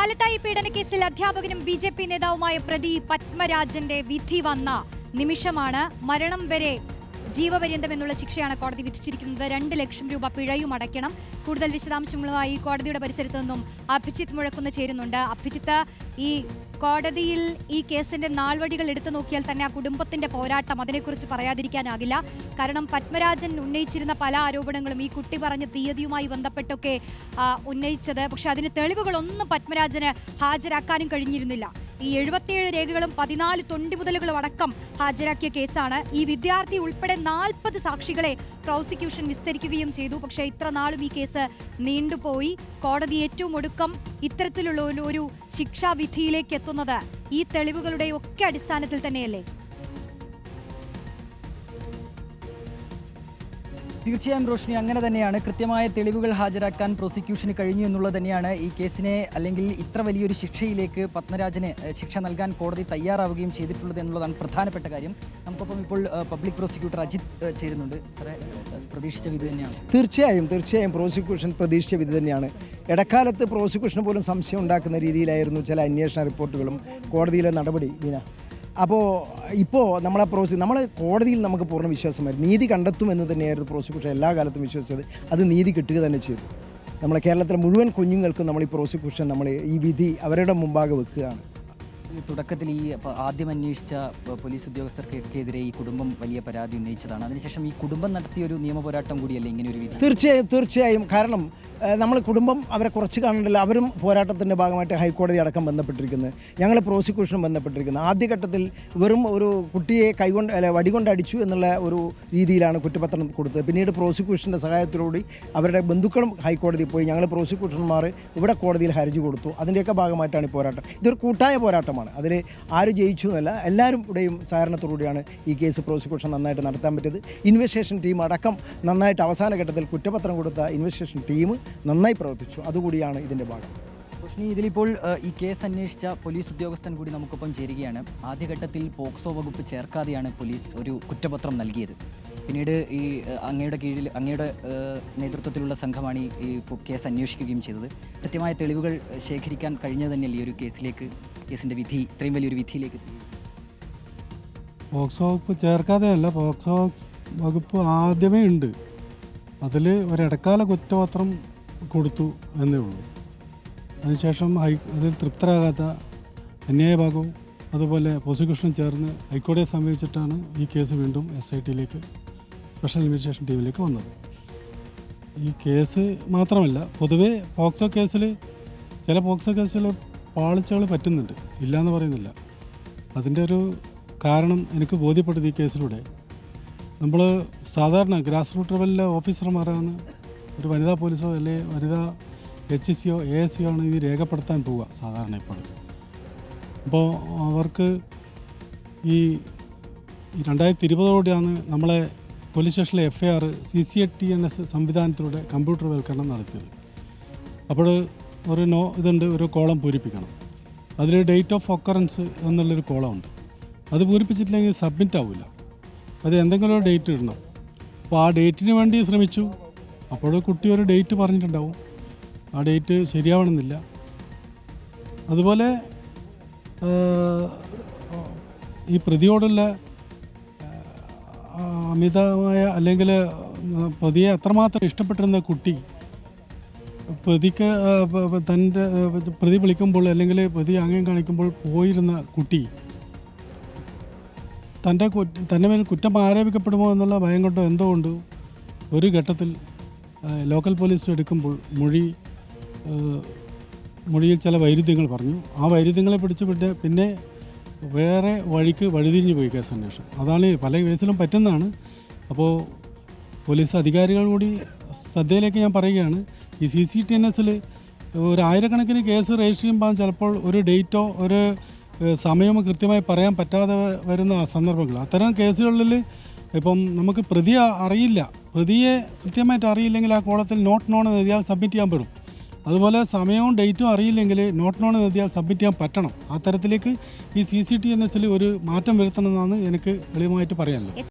പാലത്തായി പീഡനക്കേസിൽ അധ്യാപകനും B J P നേതാവുമായ പ്രതി പത്മരാജന്റെ വിധി വന്ന നിമിഷമാണ് മരണം വരെ ജീവപര്യന്തം എന്നുള്ള ശിക്ഷയാണ് കോടതി വിധിച്ചിരിക്കുന്നത്. രണ്ട് ലക്ഷം രൂപ പിഴയും അടയ്ക്കണം. കൂടുതൽ വിശദാംശങ്ങളുമായി കോടതിയുടെ പരിസരത്തു നിന്നും അഭിജിത്ത് മുഴക്കുന്ന ചേരുന്നുണ്ട്. അഭിജിത്ത് ഈ കോടതിയിൽ ഈ കേസിന്റെ നാൾവഴികൾ എടുത്തു നോക്കിയാൽ തന്നെ ആ കുടുംബത്തിന്റെ പോരാട്ടം അതിനെക്കുറിച്ച് പറയാതിരിക്കാനാകില്ല. കാരണം പത്മരാജൻ ഉന്നയിച്ചിരുന്ന പല ആരോപണങ്ങളും ഈ കുട്ടി പറഞ്ഞ തീയതിയുമായി ബന്ധപ്പെട്ടൊക്കെ ഉന്നയിച്ചത്. പക്ഷെ അതിന് തെളിവുകളൊന്നും പത്മരാജന് ഹാജരാക്കാനും കഴിഞ്ഞിരുന്നില്ല. ഈ എഴുപത്തിയേഴ് രേഖകളും പതിനാല് തൊണ്ടിമുതലുകളും അടക്കം ഹാജരാക്കിയ കേസാണ്. ഈ വിദ്യാർത്ഥി ഉൾപ്പെടെ നാൽപ്പത് സാക്ഷികളെ പ്രോസിക്യൂഷൻ വിസ്തരിക്കുകയും ചെയ്തു. പക്ഷേ ഇത്ര നാളും ഈ കേസ് നീണ്ടുപോയി. കോടതി ഏറ്റവും ഒടുക്കം ഇത്തരത്തിലുള്ള ഒരു- ശിക്ഷാവിധിയിലേക്ക് എത്തുന്നത് ഈ തെളിവുകളുടെ ഒക്കെ അടിസ്ഥാനത്തിൽ തന്നെയല്ലേ? തീർച്ചയായും റോഷിനി അങ്ങനെ തന്നെയാണ്. കൃത്യമായ തെളിവുകൾ ഹാജരാക്കാൻ പ്രോസിക്യൂഷന് കഴിഞ്ഞു എന്നുള്ളത് തന്നെയാണ്. ഈ കേസിനെ അല്ലെങ്കിൽ ഇത്ര വലിയൊരു ശിക്ഷയിലേക്ക് പത്മരാജന് ശിക്ഷ നൽകാൻ കോടതി തയ്യാറാവുകയും ചെയ്തിട്ടുള്ളത് എന്നുള്ളതാണ് പ്രധാനപ്പെട്ട കാര്യം. നമുക്കൊപ്പം ഇപ്പോൾ പബ്ലിക് പ്രോസിക്യൂട്ടർ അജിത് ചേരുന്നുണ്ട്. സാറേ പ്രതീക്ഷിച്ച വിധി തന്നെയാണ്. തീർച്ചയായും തീർച്ചയായും പ്രോസിക്യൂഷൻ പ്രതീക്ഷിച്ച വിധി തന്നെയാണ്. ഇടക്കാലത്ത് പ്രോസിക്യൂഷന് പോലും സംശയം ഉണ്ടാക്കുന്ന രീതിയിലായിരുന്നു ചില അന്വേഷണ റിപ്പോർട്ടുകളും കോടതിയിലെ നടപടി വീണ. അപ്പോൾ ഇപ്പോൾ നമ്മളെ പ്രോസി നമ്മൾ കോടതിയിൽ നമുക്ക് പൂർണ വിശ്വാസമായിരുന്നു. നീതി കണ്ടെത്തുമെന്ന് തന്നെയായിരുന്നു പ്രോസിക്യൂഷൻ എല്ലാ കാലത്തും വിശ്വസിച്ചത് അത് നീതി കിട്ടുക തന്നെ ചെയ്തു. നമ്മളെ കേരളത്തിലെ മുഴുവൻ കുഞ്ഞുങ്ങൾക്കും നമ്മൾ ഈ പ്രോസിക്യൂഷൻ നമ്മൾ ഈ വിധി അവരുടെ മുമ്പാകെ വെക്കുകയാണ്. ഈ തുടക്കത്തിൽ ഈ ആദ്യം അന്വേഷിച്ച പോലീസ് ഉദ്യോഗസ്ഥർക്കെതിരെ ഈ കുടുംബം വലിയ പരാതി ഉന്നയിച്ചതാണ്. അതിനുശേഷം ഈ കുടുംബം നടത്തിയ ഒരു നിയമ പോരാട്ടം കൂടിയല്ലേ ഇങ്ങനെ ഒരു വിധി? തീർച്ചയായും തീർച്ചയായും. കാരണം നമ്മൾ കുടുംബം അവരെ കുറച്ച് കാണണ്ടല്ലോ. അവരും പോരാട്ടത്തിന്റെ ഭാഗമായിട്ട് ഹൈക്കോടതി അടക്കം ബന്ധപ്പെട്ടിരിക്കുന്നത് ഞങ്ങൾ പ്രോസിക്യൂഷനും ബന്ധപ്പെട്ടിരിക്കുന്നത് ആദ്യഘട്ടത്തിൽ വെറും ഒരു കുട്ടിയെ കൈകൊണ്ട് അല്ല വടികൊണ്ട് എന്നുള്ള ഒരു രീതിയിലാണ് കുറ്റപത്രം കൊടുത്തത്. പിന്നീട് പ്രോസിക്യൂഷന്റെ സഹായത്തോടുകൂടി അവരുടെ ബന്ധുക്കളും ഹൈക്കോടതി പോയി. ഞങ്ങൾ പ്രോസിക്യൂഷന്മാർ ഇവിടെ കോടതിയിൽ ഹർജി കൊടുത്തു. അതിന്റെയൊക്കെ ഭാഗമായിട്ടാണ് ഈ പോരാട്ടം. ഇതൊരു കൂട്ടായ പോരാട്ടമാണ്. അതിൽ ആര് ജയിച്ചു എന്നല്ല എല്ലാവരും ഇവിടെയും സഹകരണത്തോടുകൂടിയാണ് ഈ കേസ് പ്രോസിക്യൂഷൻ നന്നായിട്ട് നടത്താൻ പറ്റിയത്. ഇൻവെസ്റ്റേഷൻ ടീം അടക്കം നന്നായിട്ട് അവസാന ഘട്ടത്തിൽ കുറ്റപത്രം കൊടുത്ത ഇൻവെസ്റ്റേഷൻ ടീം നന്നായി പ്രവർത്തിച്ചു. അതുകൂടിയാണ് ഇതിന്റെ ഭാഗം. റോഷ്നി ഇതിലിപ്പോൾ ഈ കേസ് അന്വേഷിച്ച പോലീസ് ഉദ്യോഗസ്ഥൻ കൂടി നമുക്കൊപ്പം ചേരുകയാണ്. ആദ്യഘട്ടത്തിൽ പോക്സോ വകുപ്പ് ചേർക്കാതെയാണ് പോലീസ് ഒരു കുറ്റപത്രം നൽകിയത്. പിന്നീട് ഈ അങ്ങയുടെ കീഴിൽ അങ്ങയുടെ നേതൃത്വത്തിലുള്ള സംഘമാണ് ഈ ഈ കേസ് അന്വേഷിക്കുകയും ചെയ്തത്. കൃത്യമായ തെളിവുകൾ ശേഖരിക്കാൻ കഴിഞ്ഞത് തന്നെയല്ലേ ഈ ഒരു കേസിലേക്ക് കേസിന്റെ വിധി ഇത്രയും വലിയൊരു വിധിയിലേക്ക് എത്തി പോക്സോ വകുപ്പ് ചേർക്കാതെയല്ല പോക്സോ വകുപ്പ് ആദ്യമേ ഉണ്ട്. അതിൽ ഒരിടക്കാല കുറ്റപത്രം കൊടുത്തു എന്നേ ഉള്ളൂ. അതിനുശേഷം ഹൈ അതിൽ തൃപ്തരാകാത്ത അന്യായ ഭാഗവും അതുപോലെ പ്രോസിക്യൂഷനും ചേർന്ന് ഹൈക്കോടതിയെ സമീപിച്ചിട്ടാണ് ഈ കേസ് വീണ്ടും എസ് ഐ ടിയിലേക്ക് സ്പെഷ്യൽ ഇൻവെസ്റ്റിഗേഷൻ ടീമിലേക്ക് വന്നത്. ഈ കേസ് മാത്രമല്ല പൊതുവേ പോക്സോ കേസിൽ ചില പോക്സോ കേസിൽ പാളിച്ചകൾ പറ്റുന്നുണ്ട്. ഇല്ലയെന്ന് പറയുന്നില്ല. അതിന്റെ ഒരു കാരണം എനിക്ക് ബോധ്യപ്പെട്ടത് ഈ കേസിലൂടെ. നമ്മൾ സാധാരണ ഗ്രാസ് റൂട്ട് ലെവലിലെ ഓഫീസർമാരാണ് ഒരു വനിതാ പോലീസോ അല്ലെങ്കിൽ വനിതാ എച്ച് സിയോ എ എസ് സിയോ ആണ് ഇത് രേഖപ്പെടുത്താൻ പോവുക സാധാരണ ഇപ്പോൾ അപ്പോൾ അവർക്ക് ഈ രണ്ടായിരത്തി ഇരുപതോടെയാണ് നമ്മളെ പോലീസ് സ്റ്റേഷനിലെ F I R C C A T N S സംവിധാനത്തിലൂടെ കമ്പ്യൂട്ടർ വൽക്കരണം നടത്തിയത്. അപ്പോൾ ഒരു നോ ഇതുണ്ട് ഒരു കോളം പൂരിപ്പിക്കണം. അതിൽ ഡേറ്റ് ഓഫ് ഒക്കറൻസ് എന്നുള്ളൊരു കോളം ഉണ്ട് അത് പൂരിപ്പിച്ചിട്ടില്ലെങ്കിൽ സബ്മിറ്റ് ആവില്ല അത് എന്തെങ്കിലും ഒരു ഡേറ്റ് ഇടണം. അപ്പോൾ ആ ഡേറ്റിന് വേണ്ടി ശ്രമിച്ചു. അപ്പോൾ കുട്ടി ഒരു ഡേറ്റ് പറഞ്ഞിട്ടുണ്ടാവും. ആ ഡേറ്റ് ശരിയാവണമെന്നില്ല. അതുപോലെ ഈ പ്രതിയോടുള്ള അമിതമായ അല്ലെങ്കിൽ പ്രതിയെ അത്രമാത്രം ഇഷ്ടപ്പെട്ടിരുന്ന കുട്ടി പ്രതിക്ക് തന്റെ പ്രതി വിളിക്കുമ്പോൾ അല്ലെങ്കിൽ പ്രതി ആംഗ്യം കാണിക്കുമ്പോൾ പോയിരുന്ന കുട്ടി തന്റെ തന്റെ മേൽ കുറ്റം ആരോപിക്കപ്പെടുമോ എന്നുള്ള ഭയം കൊണ്ടോ എന്തോ കൊണ്ട് ഒരു ഘട്ടത്തിൽ ലോക്കൽ പോലീസ് എടുക്കുമ്പോൾ മൊഴി മൊഴിയിൽ ചില വൈരുദ്ധ്യങ്ങൾ പറഞ്ഞു. ആ വൈരുദ്ധ്യങ്ങളെ പിടിച്ച് പിന്നെ വേറെ വഴിക്ക് വഴിതിരിഞ്ഞു പോയി കേസ് അന്വേഷണം. അതാണ് പല കേസിലും പറ്റുന്നതാണ്. അപ്പോൾ പോലീസ് അധികാരികൾ കൂടി ശ്രദ്ധയിലേക്ക് ഞാൻ പറയുകയാണ്. ഈ സി സി ടി എൻ എസിൽ ഒരു ആയിരക്കണക്കിന് കേസ് രജിസ്റ്റർ ചെയ്യുമ്പോൾ ചിലപ്പോൾ ഒരു ഡേറ്റോ ഒരു സമയമോ കൃത്യമായി പറയാൻ പറ്റാതെ വരുന്ന സന്ദർഭങ്ങൾ. അത്തരം കേസുകളിൽ ഇപ്പം നമുക്ക് പ്രതി അറിയില്ല. പ്രതിയെ കൃത്യമായിട്ട് അറിയില്ലെങ്കിൽ ആ കോളത്തിൽ നോട്ട് നോൺ എന്ന് എഴുതിയാൽ സബ്മിറ്റ് ചെയ്യാൻ പെടും. അതുപോലെ സമയവും ഡേറ്റും അറിയില്ലെങ്കിൽ നോട്ട് നോൺ എന്ന് എഴുതിയാൽ സബ്മിറ്റ് ചെയ്യാൻ പറ്റണം. ആ തരത്തിലേക്ക് ഈ സി സി ടി എൻ എസിൽ ഒരു മാറ്റം വരുത്തണമെന്നാണ് എനിക്ക് എളിമമായിട്ട് പറയാനുള്ളത്.